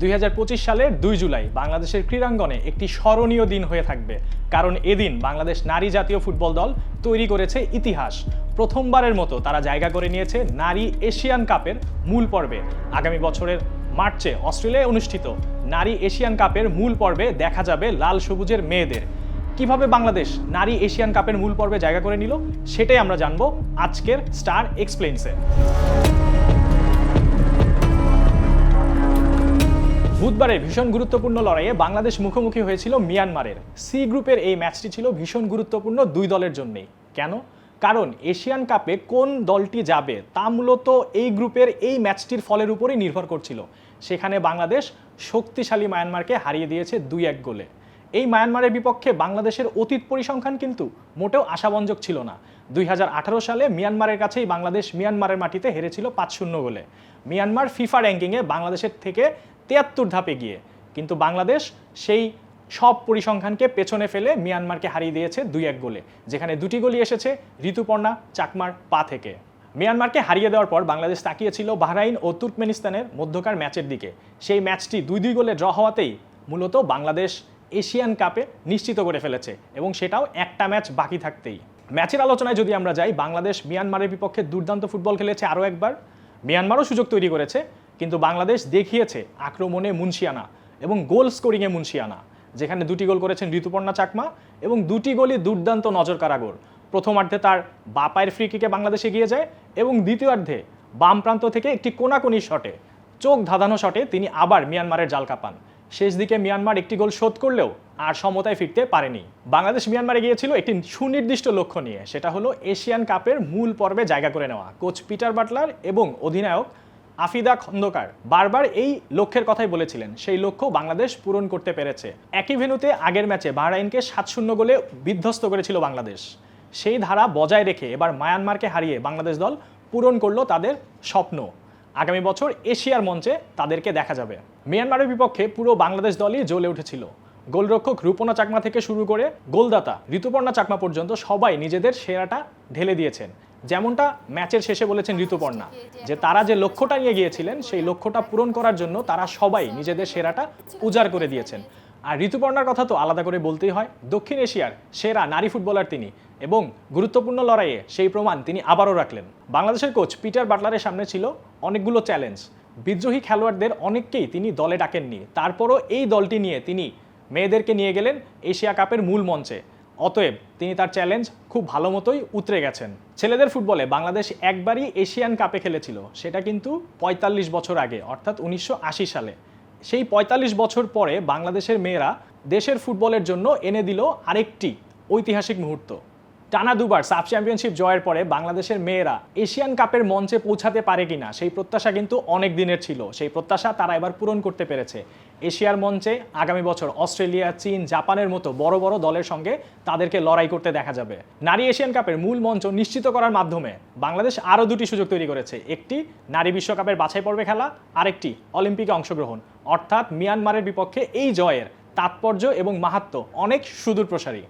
দুই হাজার পঁচিশ সালের দুই জুলাই বাংলাদেশের ক্রীড়াঙ্গনে একটি স্মরণীয় দিন হয়ে থাকবে। কারণ এদিন বাংলাদেশ নারী জাতীয় ফুটবল দল তৈরি করেছে ইতিহাস। প্রথমবারের মতো তারা জায়গা করে নিয়েছে নারী এশিয়ান কাপের মূল পর্বে। আগামী বছরের মার্চে অস্ট্রেলিয়ায় অনুষ্ঠিত নারী এশিয়ান কাপের মূল পর্বে দেখা যাবে লাল সবুজের মেয়েদের। কীভাবে বাংলাদেশ নারী এশিয়ান কাপের মূল পর্বে জায়গা করে নিল, সেটাই আমরা জানব আজকের স্টার এক্সপ্লেইনসে। বুধবারে ভীষণ গুরুত্বপূর্ণ লড়াইয়ে বাংলাদেশ মুখোমুখি হয়েছিল মিয়ানমারের। সি গ্রুপের এই ম্যাচটি ছিল ভীষণ গুরুত্বপূর্ণ দুই দলের জন্যই। কেন? কারণ এশিয়ান কাপে কোন দলটি যাবে তা মূলত এই গ্রুপের এই ম্যাচটির ফলের উপরেই নির্ভর করছিল। সেখানে বাংলাদেশ শক্তিশালী মায়ানমারকে হারিয়ে দিয়েছে দুই এক গোলে। এই মায়ানমারের বিপক্ষে বাংলাদেশের অতীত পরিসংখ্যান কিন্তু মোটেও আশাবঞ্জক ছিল না। দুই হাজার আঠারো সালে মিয়ানমারের কাছেই বাংলাদেশ মিয়ানমারের মাটিতে হেরেছিল পাঁচ শূন্য গোলে। মিয়ানমার ফিফা র্যাঙ্কিংয়ে বাংলাদেশের থেকে তিয়াত্তর ধাপে গিয়ে। কিন্তু বাংলাদেশ সেই সব পরিসংখ্যানকে পেছনে ফেলে মিয়ানমারকে হারিয়ে দিয়েছে দুই এক গোলে, যেখানে দুটি গোলই এসেছে ঋতুপর্ণা চাকমার পা থেকে। মিয়ানমারকে হারিয়ে দেওয়ার পর বাংলাদেশ তাকিয়েছিল বাহরাইন ও তুর্কমেনিস্তানের মধ্যকার ম্যাচের দিকে। সেই ম্যাচটি দুই দুই গোলে ড্র হওয়াতেই মূলত বাংলাদেশ এশিয়ান কাপে নিশ্চিত করে ফেলেছে এবং সেটাও একটা ম্যাচ বাকি থাকতেই। ম্যাচের আলোচনায় যদি আমরা যাই, বাংলাদেশ মিয়ানমারের বিপক্ষে দুর্দান্ত ফুটবল খেলেছে আরও একবার। মিয়ানমারও সুযোগ তৈরি করেছে কিন্তু বাংলাদেশ দেখিয়েছে আক্রমণে মুন্সিয়ানা এবং গোল স্কোরিংয়ে মুন্সিয়ানা, যেখানে দুটি গোল করেছেন ঋতুপর্ণা চাকমা এবং দুটি গোলই দুর্দান্ত নজর কারাগর। প্রথমার্ধে তার বাপায়ের ফ্রি কিকে বাংলাদেশ এগিয়ে যায় এবং দ্বিতীয়ার্ধে বাম প্রান্ত থেকে একটি কোনাকুনি শটে, চোখ ধাঁধানো শটে তিনি আবার মিয়ানমারের জাল কাপান। শেষ দিকে মিয়ানমার একটি গোল শোধ করলেও আর সমতায় ফিরতে পারেনি। বাংলাদেশ মিয়ানমারে গিয়েছিল একটি সুনির্দিষ্ট লক্ষ্য নিয়ে, সেটা হলো এশিয়ান কাপের মূল পর্বে জায়গা করে নেওয়া। কোচ পিটার বাটলার এবং অধিনায়ক আফিদা খন্দকার বারবার এই লক্ষ্যের কথাই বলেছিলেন। সেই লক্ষ্য বাংলাদেশ পূরণ করতে পেরেছে। একই ভেন্যুতে আগের ম্যাচে বাহরাইনকে সাত শূন্য গোলে বিধ্বস্ত করেছিল বাংলাদেশ। সেই ধারা বজায় রেখে এবার মায়ানমারকে হারিয়ে বাংলাদেশ দল পূরণ করল তাদের স্বপ্ন। আগামী বছর এশিয়ার মঞ্চে তাদেরকে দেখা যাবে। মিয়ানমারের বিপক্ষে পুরো বাংলাদেশ দলই জ্বলে উঠেছিল। গোলরক্ষক রূপনা চাকমা থেকে শুরু করে গোলদাতা ঋতুপর্ণা চাকমা পর্যন্ত সবাই নিজেদের সেরাটা ঢেলে দিয়েছেন। যেমনটা ম্যাচের শেষে বলেছেন ঋতুপর্ণা, যে তারা যে লক্ষ্যটা নিয়ে গিয়েছিলেন, সেই লক্ষ্যটা পূরণ করার জন্য তারা সবাই নিজেদের সেরাটা উজাড় করে দিয়েছেন। আর ঋতুপর্ণার কথা তো আলাদা করে বলতেই হয়, দক্ষিণ এশিয়ার সেরা নারী ফুটবলার তিনি এবং গুরুত্বপূর্ণ লড়াইয়ে সেই প্রমাণ তিনি আবারও রাখলেন। বাংলাদেশের কোচ পিটার বাটলারের সামনে ছিল অনেকগুলো চ্যালেঞ্জ। বিদ্রোহী খেলোয়াড়দের অনেককেই তিনি দলে ডাকেননি। তারপরও এই দলটি নিয়ে তিনি মেয়েদেরকে নিয়ে গেলেন এশিয়া কাপের মূল মঞ্চে। অতএব তিনি তার চ্যালেঞ্জ খুব ভালো মতোই উতরে গেছেন। ছেলেদের ফুটবলে বাংলাদেশ একবারই এশিয়ান কাপে খেলেছিল। সেটা কিন্তু পঁয়তাল্লিশ বছর আগে, অর্থাৎ উনিশশো আশি সালে। সেই পঁয়তাল্লিশ বছর পরে বাংলাদেশের মেয়েরা দেশের ফুটবলের জন্য এনে দিল আরেকটি ঐতিহাসিক মুহূর্ত। টানা দুবার সাব চ্যাম্পিয়নশিপ জয়ের পরে বাংলাদেশের মেয়েরা এশিয়ান কাপের মঞ্চে পৌঁছাতে পারে কিনা, সেই প্রত্যাশা কিন্তু অনেক দিনের ছিল। সেই প্রত্যাশা তারা এবার পূরণ করতে পেরেছে। এশিয়ার মঞ্চে আগামী বছর অস্ট্রেলিয়া, চীন, জাপানের মতো বড় বড় দলের সঙ্গে তাদেরকে লড়াই করতে দেখা যাবে। নারী এশিয়ান কাপের মূল মঞ্চ নিশ্চিত করার মাধ্যমে বাংলাদেশ আরও দুটি সুযোগ তৈরি করেছে। একটি নারী বিশ্বকাপের বাছাই পর্বে খেলা, আরেকটি অলিম্পিকে অংশগ্রহণ। অর্থাৎ মিয়ানমারের বিপক্ষে এই জয়ের তাৎপর্য এবং মাহাত্ম অনেক সুদূর প্রসারী